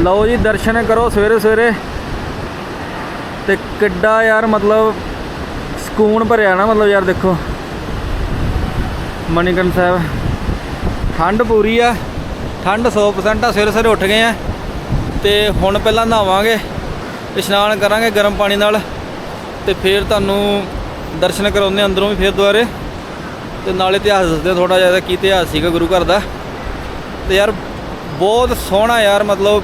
ਲਓ ਜੀ, ਦਰਸ਼ਨ ਕਰੋ ਸਵੇਰੇ ਸਵੇਰੇ। ਤੇ ਕਿੱਡਾ ਯਾਰ ਮਤਲਬ ਸਕੂਨ ਭਰਿਆ ਨਾ, ਮਤਲਬ ਯਾਰ ਦੇਖੋ। ਮਨੀਕਰਨ ਸਾਹਿਬ, ਠੰਡ ਪੂਰੀ ਆ। ਠੰਡ 100% ਆ, ਸਵੇਰੇ ਸਵੇਰੇ ਉੱਠ ਗਏ ਆ। ਤੇ ਹੁਣ ਪਹਿਲਾਂ ਨਹਾਵਾਂਗੇ, ਇਸ਼ਨਾਨ ਕਰਾਂਗੇ ਗਰਮ ਪਾਣੀ ਨਾਲ। ਤੇ ਫਿਰ ਤੁਹਾਨੂੰ ਦਰਸ਼ਨ ਕਰਾਉਂਦੇ ਅੰਦਰੋਂ ਵੀ ਫਿਰ ਦੁਬਾਰੇ। ਤੇ ਨਾਲੇ ਇਤਿਹਾਸ ਦੱਸਦੇ ਥੋੜਾ ਜਿਹਾ ਕੀ ਇਤਿਹਾਸ ਸੀਗਾ ਗੁਰੂ ਘਰ ਦਾ। ਤੇ ਯਾਰ, ਬਹੁਤ ਸੋਹਣਾ ਯਾਰ, ਮਤਲਬ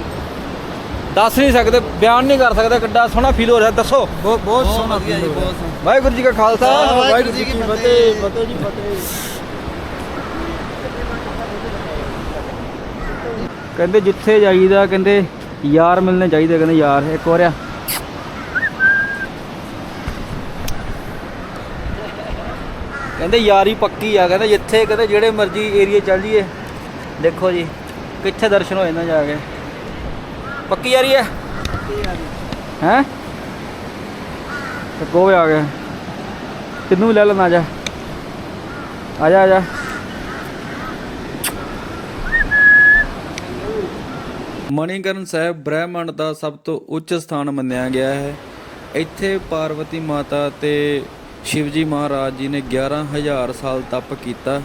ਦੱਸ ਨਹੀਂ ਸਕਦੇ ਬਿਆਨ ਨਹੀਂ ਕਰ ਸਕਦੇ ਕਿੱਡਾ ਸੋਹਣਾ ਫੀਲ ਹੋ ਰਿਹਾ ਦੱਸੋ। ਬਹੁਤ ਬਹੁਤ ਸੋਹਣਾ feel ਹੋ ਰਿਹਾ। ਬਹੁਤ ਸੋਹਣਾ। ਵਾਹਿਗੁਰੂ ਜੀ ਕਾ ਖਾਲਸਾ ਵਾਹਿਗੁਰੂ ਜੀ ਕੀ ਫਤਿਹ ਫਤਿਹ। ਜੀ ਫਤਿਹ। ਕਹਿੰਦੇ ਜਿੱਥੇ ਜਾਈਦਾ ਕਹਿੰਦੇ ਯਾਰ ਮਿਲਣੇ ਚਾਹੀਦੇ ਕਹਿੰਦੇ ਯਾਰ ਇੱਕ ਵਾਰ ਆ। ਕਹਿੰਦੇ ਯਾਰੀ ਪੱਕੀ ਆ ਕਹਿੰਦੇ ਜਿੱਥੇ ਕਹਿੰਦੇ ਜਿਹੜੇ ਮਰਜ਼ੀ ਏਰੀਆ ਚੱਲ ਜੀਏ ਦੇਖੋ ਜੀ ਕਿੱਥੇ ਦਰਸ਼ਨ ਹੋ ਜਾਂਦਾ ਜਾ ਕੇ। ਪੱਕੀ ਯਾਰੀ ਹੈ? ਹੈ? ਤੇ ਕੋਵੇ ਆ ਗਿਆ ਤੈਨੂੰ ਵੀ ਲੈ ਲੈਣਾ ਜਾ? ਆ ਜਾ ਆ ਜਾ। ਮਣੀਕਰਨ ਸਾਹਿਬ ਬ੍ਰਹਿਮੰਡ ਦਾ ਸਭ ਤੋਂ ਉੱਚ ਸਥਾਨ ਮੰਨਿਆ ਗਿਆ ਹੈ। ਇੱਥੇ ਪਾਰਵਤੀ ਮਾਤਾ ਤੇ ਸ਼ਿਵਜੀ ਮਹਾਰਾਜ ਜੀ ਨੇ 11000 ਸਾਲ ਤਪ ਕੀਤਾ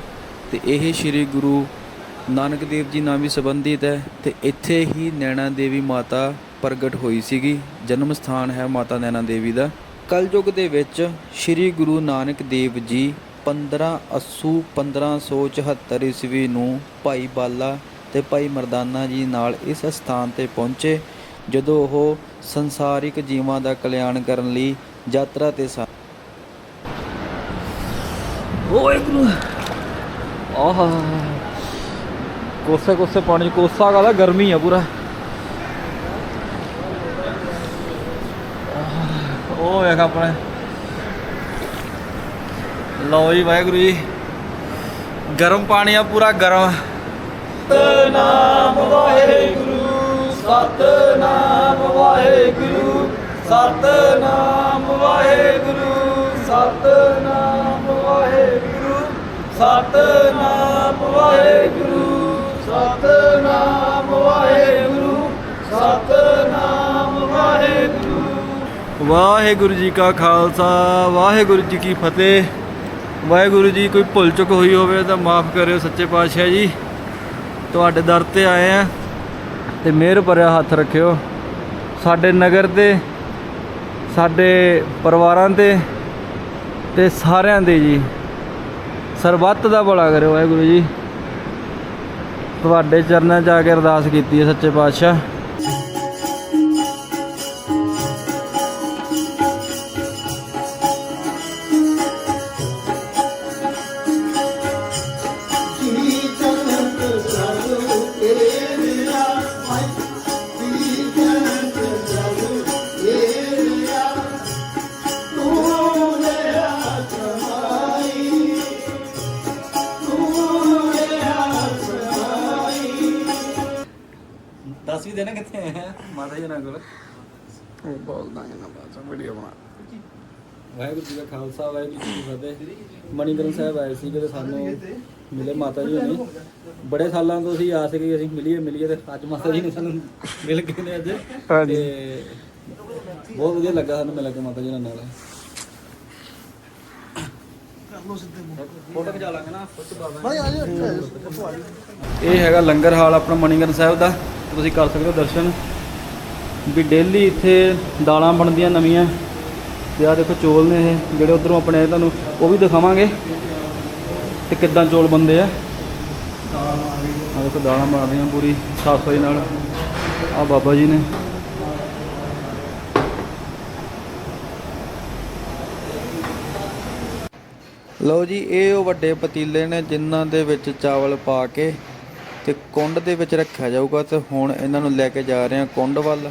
ਤੇ ਇਹ ਸ੍ਰੀ ਗੁਰੂ ਨਾਨਕ ਦੇਵ ਜੀ ਨਾਲ ਵੀ ਸੰਬੰਧਿਤ ਹੈ ਤੇ ਇੱਥੇ ਹੀ ਨੈਣਾ ਦੇਵੀ ਮਾਤਾ ਪ੍ਰਗਟ ਹੋਈ ਸੀਗੀ। ਜਨਮ ਸਥਾਨ ਹੈ ਮਾਤਾ ਨੈਣਾ ਦੇਵੀ ਦਾ। ਕਲਯੁਗ ਦੇ ਵਿੱਚ ਸ੍ਰੀ ਗੁਰੂ ਨਾਨਕ ਦੇਵ ਜੀ 15 ਅੱਸੂ 1574 ਈਸਵੀ ਨੂੰ ਭਾਈ ਬਾਲਾ ਤੇ ਭਾਈ ਮਰਦਾਨਾ ਜੀ ਨਾਲ ਇਸ ਸਥਾਨ ਤੇ ਪਹੁੰਚੇ, ਜਦੋਂ ਉਹ ਸੰਸਾਰਿਕ ਜੀਵਾਂ ਦਾ ਕਲਿਆਣ ਕਰਨ ਲਈ ਯਾਤਰਾ ਤੇ ਸਨ ਓਏ ਗੁਰੂ, ਆਹਾ। ਕੋਸੇ ਕੋਸੇ ਪਾਣੀ ਚ, ਕੋਸਾ ਕਾਲਾ ਗਰਮੀ ਆ ਪੂਰਾ। ਉਹ ਵੇਖ ਆਪਣੇ। ਲਓ ਜੀ ਵਾਹਿਗੁਰੂ ਜੀ। ਗਰਮ ਪਾਣੀ ਆ ਪੂਰਾ, ਗਰਮ। ਸਤਨਾਮ ਵਾਹਿਗੁਰੂ ਸਤਨਾਮ ਵਾਹਿਗੁਰੂ ਸਤਨਾਮ ਵਾਹਿਗੁਰੂ ਸਤਨਾਮ ਵਾਹਿਗੁਰੂ ਸਤਨਾਮ ਵਾਹਿਗੁਰੂ। ਸਤਨਾਮ ਵਾਹਿਗੁਰੂ ਸਤਨਾਮ ਵਾਹਿਗੁਰੂ। ਵਾਹਿਗੁਰੂ ਜੀ ਕਾ ਖਾਲਸਾ, ਵਾਹਿਗੁਰੂ ਜੀ ਕੀ ਫਤਿਹ। ਵਾਹਿਗੁਰੂ ਜੀ ਕੋਈ ਭੁੱਲ ਚੁੱਕ ਹੋਈ ਹੋਵੇ ਤਾਂ ਮਾਫ ਕਰਿਓ ਸੱਚੇ ਪਾਤਸ਼ਾਹ ਜੀ। ਤੁਹਾਡੇ ਦਰ ਤੇ ਆਏ ਆ ਤੇ ਮਿਹਰ ਭਰਿਆ ਹੱਥ ਰੱਖਿਓ। ਸਾਡੇ ਨਗਰ ਤੇ, ਸਾਡੇ ਪਰਿਵਾਰਾਂ ਤੇ ਤੇ ਸਾਰਿਆਂ ਦੇ ਜੀ। ਸਰਬੱਤ ਦਾ ਭਲਾ ਕਰਿਓ ਵਾਹਿਗੁਰੂ ਜੀ। ਤੁਹਾਡੇ ਚਰਨਾਂ 'ਚ ਆ ਕੇ ਅਰਦਾਸ ਕੀਤੀ ਹੈ ਸੱਚੇ ਪਾਤਸ਼ਾਹ। ਮਾਤਾ ਜੀ ਨਾਲ ਕੋਲ। ਉਹ ਬੋਲਦਾ ਹੈ ਨਾ ਬਸ ਵੀਡੀਓ ਬਣਾ। ਵਾਹਿਗੁਰੂ ਜੀ ਦਾ ਖਾਲਸਾ ਵਾਹਿਗੁਰੂ ਜੀ ਕੀ ਫਤਿਹ। ਮਣੀਕਰਨ ਸਾਹਿਬ ਆਏ ਸੀ ਤੇ ਸਾਨੂੰ ਮਿਲੇ ਮਾਤਾ ਜੀ ਹੋਣੀ ਬੜੇ ਸਾਲਾਂ ਤੋਂ ਅਸੀਂ ਆਸ ਕਿ ਅਸੀਂ ਮਿਲੀਏ ਮਿਲੀਏ ਤੇ ਅੱਜ ਮਾਤਾ ਜੀ ਨੇ ਸਾਨੂੰ ਮਿਲ ਗਏ ਨੇ ਅੱਜ। ਹਾਂਜੀ। ਤੇ ਬਹੁਤ ਵਧੀਆ ਲੱਗਾ ਸਾਨੂੰ ਮਿਲ ਕੇ ਮਾਤਾ ਜੀ ਨਾਲ ਨਾਲ। ਫੋਟੋ ਖਿਚਾ ਲਾਂਗੇ ਨਾ ਫੋਟੋ ਬਾਬਾ ਭਾਈ ਆ ਜਾ ਇਹ ਹੈਗਾ ਲੰਗਰ ਹਾਲ ਆਪਣਾ ਮਣੀਕਰਨ ਸਾਹਿਬ ਦਾ। ਤੁਸੀਂ ਕਰ ਸਕਦੇ ਹੋ ਦਰਸ਼ਨ। ਵੀ ਡੇਲੀ ਇੱਥੇ ਦਾਲਾਂ ਬਣਦੀਆਂ ਨਵੀਆਂ ਤੇ ਆ ਦੇਖੋ ਚੋਲ ਨੇ ਇਹ, ਜਿਹੜੇ ਉਧਰੋਂ ਆਪਣੇ ਆਏ ਤੁਹਾਨੂੰ, ਉਹ ਵੀ ਦਿਖਾਵਾਂਗੇ ਤੇ ਕਿੱਦਾਂ ਚੋਲ ਬਣਦੇ ਆ। ਆ ਦੇਖੋ ਦਾਲਾਂ ਬਣਾ ਰਹੀਆਂ ਪੂਰੀ, ਸਾਫ਼ ਸਫ਼ਾਈ ਨਾਲ। ਆ ਬਾਬਾ ਜੀ ਨੇ। ਲਓ ਜੀ, ਇਹ ਉਹ ਵੱਡੇ ਪਤੀਲੇ ਨੇ ਜਿਨ੍ਹਾਂ ਦੇ ਵਿੱਚ ਚਾਵਲ ਪਾ ਕੇ ਤੇ ਕੁੰਡ ਦੇ ਵਿੱਚ ਰੱਖਿਆ ਜਾਊਗਾ ਤੇ ਹੁਣ ਇਹਨਾਂ ਨੂੰ ਲੈ ਕੇ ਜਾ ਰਹੇ ਹਾਂ ਕੁੰਡ ਵੱਲ।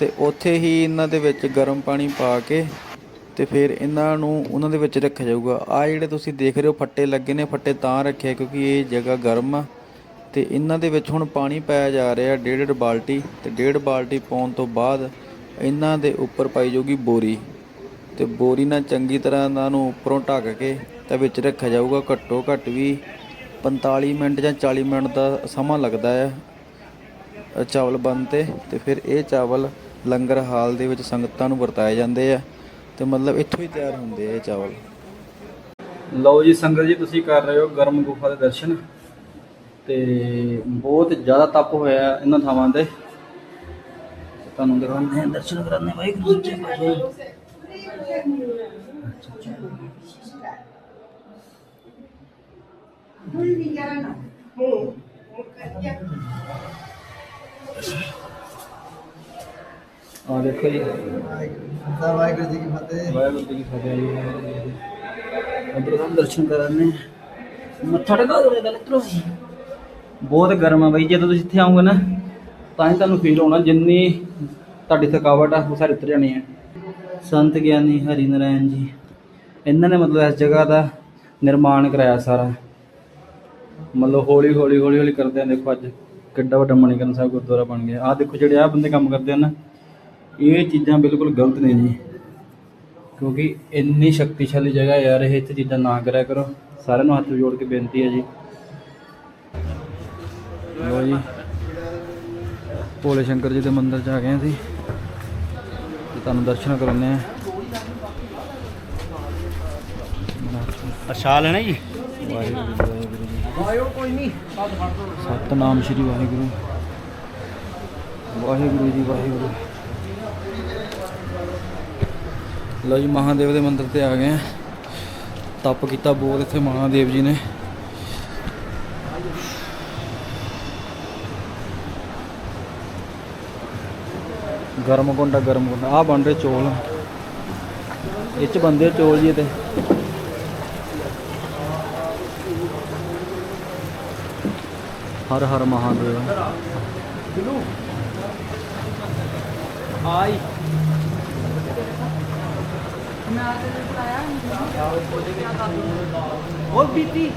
ਤੇ ਉੱਥੇ ਹੀ ਇਹਨਾਂ ਦੇ ਵਿੱਚ ਗਰਮ ਪਾਣੀ ਪਾ ਕੇ ਤੇ ਫਿਰ ਇਹਨਾਂ ਨੂੰ ਉਹਨਾਂ ਦੇ ਵਿੱਚ ਰੱਖਿਆ ਜਾਊਗਾ। ਆ ਜਿਹੜੇ ਤੁਸੀਂ ਦੇਖ ਰਹੇ ਹੋ ਫੱਟੇ ਲੱਗੇ ਨੇ ਫੱਟੇ ਤਾਂ ਰੱਖਿਆ ਕਿਉਂਕਿ ਇਹ ਜਗ੍ਹਾ ਗਰਮ ਆ। ਤੇ ਇਹਨਾਂ ਦੇ ਵਿੱਚ ਹੁਣ ਪਾਣੀ ਪਾਇਆ ਜਾ ਰਿਹਾ ਡੇਢ ਡੇਢ ਬਾਲਟੀ ਤੇ ਡੇਢ ਬਾਲਟੀ ਪਾਉਣ ਤੋਂ ਬਾਅਦ ਇਹਨਾਂ ਦੇ ਉੱਪਰ ਪਾਈ ਜਾਊਗੀ ਬੋਰੀ। ਤੇ ਬੋਰੀ ਨਾਲ ਚੰਗੀ ਤਰ੍ਹਾਂ ਇਹਨਾਂ ਨੂੰ ਉੱਪਰੋਂ ਢੱਕ ਕੇ ਤੇ ਵਿੱਚ ਰੱਖਿਆ ਜਾਊਗਾ। ਘੱਟੋ ਘੱਟ ਵੀ 45 ਮਿੰਟ ਜਾਂ 40 ਮਿੰਟ ਦਾ ਸਮਾਂ ਲੱਗਦਾ ਹੈ ਅ, ਚਾਵਲ ਬਣਤੇ ਤੇ ਫਿਰ ਇਹ ਚਾਵਲ ਲੰਗਰ ਹਾਲ ਦੇ ਵਿੱਚ ਸੰਗਤਾਂ ਨੂੰ ਵਰਤਾਏ ਜਾਂਦੇ ਆ ਤੇ ਮਤਲਬ ਇੱਥੋਂ ਹੀ ਤਿਆਰ ਹੁੰਦੇ ਆ ਇਹ ਚਾਵਲ। ਲਓ ਜੀ ਸੰਗਤ ਜੀ ਤੁਸੀਂ ਕਰ ਰਹੇ ਹੋ ਗਰਮ ਗੁਫਾ ਦੇ ਦਰਸ਼ਨ ਤੇ ਬਹੁਤ ਜ਼ਿਆਦਾ ਤਪ ਹੋਇਆ ਇਹਨਾਂ ਥਾਵਾਂ ਤੇ। ਤੁਹਾਨੂੰ ਦਿਖਾਉਂਦੇ ਹਾਂ ਦਰਸ਼ਨ ਕਰਾਉਂਦੇ ਹਾਂ। ਵਾਹਿਗੁਰੂ ਜੀ ਪਾਤਸ਼ਾਹ ਆ ਦੇਖੋ ਜੀ। ਵਾਹਿਗੁਰੂ ਜੀ ਕੀ ਫਤਿਹ। ਵਾਹਿਗੁਰੂ ਜੀ ਕੀ ਫਤਿਹ ਜੀ ਅੰਦਰ ਤੋਂ ਦਰਸ਼ਨ ਕਰਾਨੇ ਮੱਥਾ ਟੇਕਾ ਦੋ ਗੱਲ ਇਤਰੋ ਬਹੁਤ ਗਰਮ ਆ ਬਈ ਜਦੋਂ ਤੁਸੀਂ ਇੱਥੇ ਆਓਗੇ ਨਾ ਤਾਂ ਹੀ ਤੁਹਾਨੂੰ ਫੀਲ ਹੋਣਾ ਜਿੰਨੀ ਤੁਹਾਡੀ ਥਕਾਵਟ ਆ ਉਹ ਸਾਰੀ ਉਤਰ ਜਾਣੀ ਹੈ ਸੰਤ ਗਿਆਨੀ ਹਰੀ ਨਾਰਾਇਣ ਜੀ ਇਹਨਾਂ ਨੇ ਮਤਲਬ ਇਸ ਜਗ੍ਹਾ ਦਾ ਨਿਰਮਾਣ ਕਰਾਇਆ ਸਾਰਾ। ਮਤਲਬ ਹੌਲੀ ਹੌਲੀ ਹੌਲੀ ਹੌਲੀ ਕਰਦੇ ਆ। ਦੇਖੋ ਅੱਜ ਕਿੱਡਾ ਵੱਡਾ ਮਣੀਕਰਨ ਸਾਹਿਬ ਗੁਰਦੁਆਰਾ ਬਣ ਗਿਆ। ਆ ਦੇਖੋ ਜਿਹੜੇ ਆ ਬੰਦੇ ਕੰਮ ਕਰਦੇ ਆ ਨਾ ਇਹ ਚੀਜ਼ਾਂ ਬਿਲਕੁਲ ਗਲਤ ਨੇ ਜੀ। ਕਿਉਂਕਿ ਇੰਨੀ ਸ਼ਕਤੀਸ਼ਾਲੀ ਜਗ੍ਹਾ ਯਾਰ ਇਹ ਇੱਥੇ ਚੀਜ਼ਾਂ ਨਾ ਕਰਿਆ ਕਰੋ। ਸਾਰਿਆਂ ਨੂੰ ਹੱਥ ਜੋੜ ਕੇ ਬੇਨਤੀ ਹੈ ਜੀ। ਲੋ ਜੀ। ਭੋਲੇ ਸ਼ੰਕਰ ਜੀ ਦੇ ਮੰਦਿਰ ਚ ਆ ਗਏ ਅਸੀਂ। ਤੇ ਤੁਹਾਨੂੰ ਦਰਸ਼ਨ ਕਰਾਉਂਦੇ ਆ ਪ੍ਰਸ਼ਾਦ ਲੈਣਾ ਜੀ ਵਾਹਿਗੁਰੂ ਜੀ, ਵਾਹਿਗੁਰੂ। ਜੀ ਆਇਓ ਕੋਈ ਨਹੀਂ ਸਤਨਾਮ ਸ਼੍ਰੀ ਵਾਹਿਗੁਰੂ। ਵਾਹਿਗੁਰੂ ਜੀ ਵਾਹਿਗੁਰੂ। ਲਓ ਜੀ, ਮਹਾਦੇਵ ਦੇ ਮੰਦਿਰ ਤੇ ਆ ਗਏ ਆ ਤਪ ਕੀਤਾ ਬਹੁਤ ਇੱਥੇ ਮਹਾਦੇਵ ਜੀ ਨੇ। ਗਰਮ ਕੁੰਡਾ ਗਰਮ ਕੁੰਡਾ। ਆ ਬਣ ਰਹੇ ਚੋਲ। ਇਹ ਚ ਬੰਦੇ ਚੋਲ ਜੀ ਤੇ। ਹਰ ਹਰ ਮਹਾਦੇਵ। ਆਈ। ਬੀਤੀ।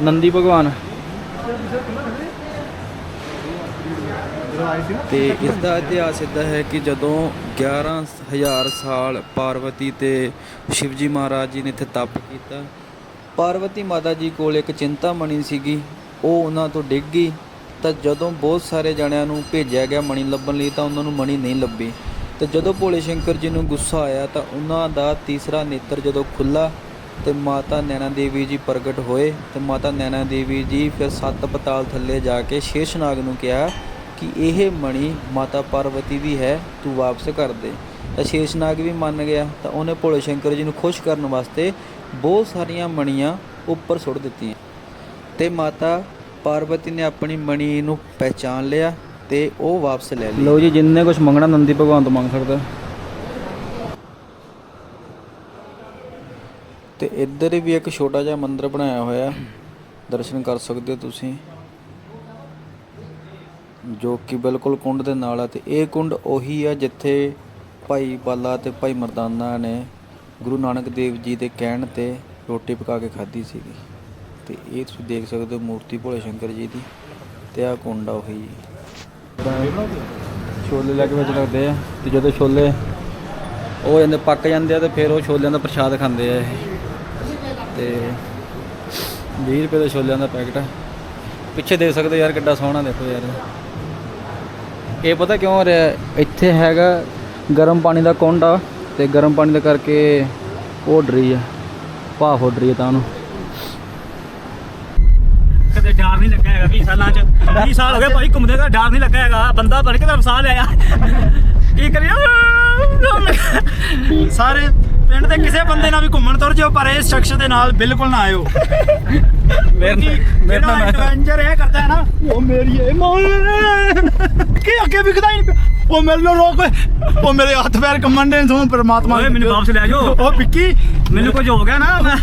ਨੰਦੀ ਭਗਵਾਨ। ਤੇ ਇਸ ਦਾ ਇਤਿਹਾਸ ਇਦਾਂ ਹੈ ਕਿ ਜਦੋਂ 11000 ਸਾਲ ਪਾਰਵਤੀ ਤੇ ਸ਼ਿਵਜੀ ਮਹਾਰਾਜ ਜੀ ਨੇ ਇੱਥੇ ਤਪ ਕੀਤਾ ਪਾਰਵਤੀ ਮਾਤਾ ਜੀ ਕੋਲ ਇੱਕ ਚਿੰਤਾਮਣੀ ਸੀਗੀ ਉਹ ਉਹਨਾਂ ਤੋਂ ਡਿੱਗ ਗਈ। ਤਾਂ ਜਦੋਂ ਬਹੁਤ ਸਾਰੇ ਜਣਿਆਂ ਨੂੰ ਭੇਜਿਆ ਗਿਆ ਮਣੀ ਲੱਭਣ ਲਈ, ਤਾਂ ਉਹਨਾਂ ਨੂੰ ਮਣੀ ਨਹੀਂ ਲੱਭੀ। ਤੇ ਜਦੋਂ ਭੋਲੇ ਸ਼ੰਕਰ ਜੀ ਨੂੰ ਗੁੱਸਾ ਆਇਆ, ਤਾਂ ਉਹਨਾਂ ਦਾ ਤੀਸਰਾ ਨੇਤਰ ਜਦੋਂ ਖੁੱਲਾ ਤੇ ਮਾਤਾ ਨੈਣਾ ਦੇਵੀ ਜੀ ਪ੍ਰਗਟ ਹੋਏ। ਤੇ ਮਾਤਾ ਨੈਣਾ ਦੇਵੀ ਜੀ ਫਿਰ ਸੱਤ ਪਤਾਲ ਥੱਲੇ ਜਾ ਕੇ ਸ਼ੇਸ਼ਨਾਗ ਨੂੰ ਕਿਹਾ ਕਿ ਇਹ ਮਣੀ ਮਾਤਾ ਪਾਰਵਤੀ ਦੀ ਹੈ, ਤੂੰ ਵਾਪਸ ਕਰ ਦੇ। ਤਾਂ ਸ਼ੇਸ਼ਨਾਗ ਵੀ ਮੰਨ ਗਿਆ। ਤਾਂ ਉਹਨੇ ਭੋਲੇ ਸ਼ੰਕਰ ਜੀ ਨੂੰ ਖੁਸ਼ ਕਰਨ ਵਾਸਤੇ ਬਹੁਤ ਸਾਰੀਆਂ ਮਣੀਆਂ ਉੱਪਰ ਸੁੱਟ ਦਿੱਤੀਆਂ। ਤੇ ਮਾਤਾ ਪਾਰਵਤੀ ਨੇ ਆਪਣੀ ਮਣੀ ਨੂੰ ਪਹਿਚਾਨ ਲਿਆ ਤੇ ਉਹ ਵਾਪਸ ਲੈ ਲਈ। ਲਓ ਜੀ ਜਿੰਨੇ ਕੁਝ ਮੰਗਣਾ ਨੰਦੀ ਭਗਵਾਨ ਤੋਂ ਮੰਗ ਸਕਦਾ। ਤੇ ਇੱਧਰ ਵੀ ਇੱਕ ਛੋਟਾ ਜਿਹਾ ਮੰਦਿਰ ਬਣਾਇਆ ਹੋਇਆ ਦਰਸ਼ਨ ਕਰ ਸਕਦੇ ਹੋ ਤੁਸੀਂ। ਜੋ ਕਿ ਬਿਲਕੁਲ ਕੁੰਡ ਦੇ ਨਾਲ ਆ ਤੇ ਇਹ ਕੁੰਡ ਉਹੀ ਆ ਜਿੱਥੇ ਭਾਈ ਬਾਲਾ ਤੇ ਭਾਈ ਮਰਦਾਨਾ ਨੇ ਗੁਰੂ ਨਾਨਕ ਦੇਵ ਜੀ ਦੇ ਕਹਿਣ ਤੇ ਰੋਟੀ ਪਕਾ ਕੇ ਖਾਧੀ ਸੀਗੀ। ਤੇ ਇਹ ਤੁਸੀਂ ਦੇਖ ਸਕਦੇ ਹੋ ਮੂਰਤੀ ਭੋਲੇ ਸ਼ੰਕਰ ਜੀ ਦੀ ਤੇ ਆ ਕੁੰਡਾ ਆ ਉਹੀ ਛੋਲੇ ਲੈ ਕੇ ਵਿੱਚ ਲੱਗਦੇ ਆ ਤੇ ਜਦੋਂ ਛੋਲੇ ਉਹ ਜਾਂਦੇ ਪੱਕ ਜਾਂਦੇ ਆ ਤੇ ਫਿਰ ਉਹ ਛੋਲਿਆਂ ਦਾ ਪ੍ਰਸ਼ਾਦ ਖਾਂਦੇ ਆ ਇਹ। ਤੇ 20 ਰੁਪਏ ਦੇ ਛੋਲਿਆਂ ਦਾ ਪੈਕਟ ਆ। ਪਿੱਛੇ ਦੇਖ ਸਕਦੇ ਯਾਰ ਕਿੱਡਾ ਸੋਹਣਾ ਦੇਖੋ ਯਾਰ। ਇਹ ਪਤਾ ਕਿਉਂ ਹੋ ਰਿਹਾ? ਇੱਥੇ ਹੈਗਾ ਗਰਮ ਪਾਣੀ ਦਾ ਕੁੰਡ ਆ ਤੇ ਗਰਮ ਪਾਣੀ ਦਾ ਕਰਕੇ ਉਹ ਉੱਡ ਰਹੀ ਆ। ਭਾਫ ਉੱਡ ਰਹੀ ਹੈ ਤਾਂ ਉਹਨੂੰ ਕਦੇ ਡਰ ਨਹੀਂ ਲੱਗਾ ਹੈਗਾ 20 ਸਾਲਾਂ ਚ। 20 ਸਾਲ ਹੋ ਗਏ ਭਾਈ ਘੁੰਮਦੇ ਦਾ ਡਰ ਨਹੀਂ ਲੱਗਾ ਹੈਗਾ। ਬੰਦਾ ਬਣ ਕੇ ਤਾਂ ਵਸਾ ਲਿਆ। ਕੀ ਕਰਿਆ ਸਾਰੇ ਪਿੰਡ ਦੇ ਕਿਸੇ ਬੰਦੇ ਨਾਲ ਵੀ ਘੁੰਮਣ ਤੁਰ ਜਿਓ ਪਰ ਇਸ ਸ਼ਖਸ ਦੇ ਨਾਲ ਬਿਲਕੁਲ ਨਾ ਆਇਓ। ਮੇਰੇ ਮੇਰਾ ਨਾਲ ਐਡਵੈਂਚਰ ਇਹ ਕਰਦਾ ਹੈ ਨਾ ਉਹ ਮੇਰੀ ਇਹ ਮੌਲ ਕੀ ਅੱਗੇ ਵਿਖਦਾ ਹੀ ਨਹੀਂ। ਉਹ ਮੇਰੇ ਨਾਲ ਰੋਕ। ਉਹ ਮੇਰੇ ਹੱਥ ਪੈਰ ਕੰਮਣ ਦੇ ਸੋ ਪਰਮਾਤਮਾ ਓਏ ਮੈਨੂੰ ਵਾਪਸ ਲੈ ਜਾਓ। ਉਹ ਵਿੱਕੀ ਮੈਨੂੰ ਕੁਝ ਹੋ ਗਿਆ ਨਾ। ਮੈਂ